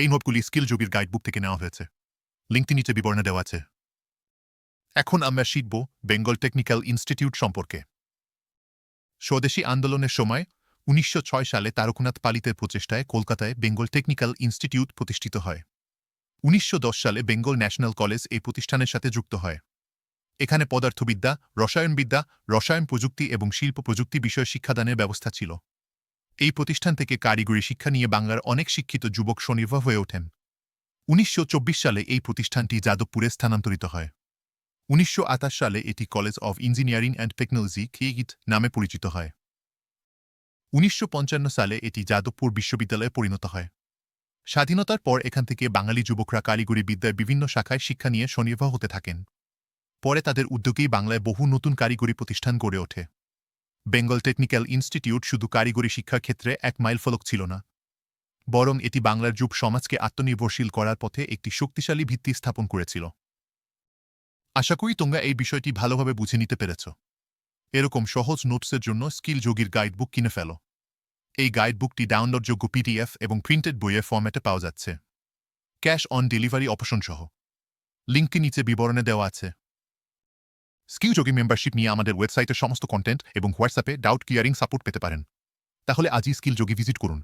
এই নোটগুলি স্কিল যোগীর গাইডবুক থেকে নেওয়া হয়েছে। লিঙ্কটি নিচে বিবরণে দেওয়া আছে। এখন আমরা শিখব বেঙ্গল টেকনিক্যাল ইনস্টিটিউট সম্পর্কে। স্বদেশী আন্দোলনের সময় উনিশশো ছয় সালে তারকনাথ পালিতের প্রচেষ্টায় কলকাতায় বেঙ্গল টেকনিক্যাল ইনস্টিটিউট প্রতিষ্ঠিত হয়। উনিশশো দশ সালে বেঙ্গল ন্যাশনাল কলেজ এই প্রতিষ্ঠানের সাথে যুক্ত হয়। এখানে পদার্থবিদ্যা, রসায়নবিদ্যা, রসায়ন প্রযুক্তি এবং শিল্প প্রযুক্তি বিষয়ে শিক্ষাদানের ব্যবস্থা ছিল। এই প্রতিষ্ঠান থেকে কারিগরি শিক্ষা নিয়ে বাংলার অনেক শিক্ষিত যুবক স্বনির্ভর হয়ে ওঠেন। উনিশশো চব্বিশ সালে এই প্রতিষ্ঠানটি যাদবপুরে স্থানান্তরিত হয়। উনিশশো আটাশ সালে এটি college of engineering and technology কেইগিট নামে পরিচিত হয়। উনিশশো পঞ্চান্ন সালে এটি যাদবপুর বিশ্ববিদ্যালয়ে পরিণত হয়। স্বাধীনতার পর এখান থেকে বাঙালি যুবকরা কারিগরি বিদ্যার বিভিন্ন শাখায় শিক্ষা নিয়ে স্বনির্ভর হতে থাকেন। পরে তাদের উদ্যোগেই বাংলায় বহু নতুন কারিগরি প্রতিষ্ঠান গড়ে ওঠে। বেঙ্গল টেকনিক্যাল ইনস্টিটিউট শুধু কারিগরি শিক্ষার ক্ষেত্রে এক মাইলফলক ছিল না, বরং এটি বাংলার যুব সমাজকে আত্মনির্ভরশীল করার পথে একটি শক্তিশালী ভিত্তি স্থাপন করেছিল। আশা করি তোমরা এই বিষয়টি ভালোভাবে বুঝে নিতে পেরেছ। এরকম সহজ নোটসের জন্য স্কিল যোগীর গাইডবুক কিনে ফেলো। এই গাইডবুকটি ডাউনলোডযোগ্য পিডিএফ এবং প্রিন্টেড বইয়ের ফর্ম্যাটে পাওয়া যাচ্ছে। ক্যাশ অন ডেলিভারি অপশন সহ লিঙ্কটি নিচে বিবরণে দেওয়া আছে। স্কিল যোগী মেম্বারশিপ নিয়ে আমাদের ওয়েবসাইটের সমস্ত কন্টেন্ট এবং হোয়াটসঅ্যাপে ডাউট ক্লিয়ারিং সাপোর্ট পেতে পারেন। তাহলে আজই স্কিল যোগী ভিজিট করুন।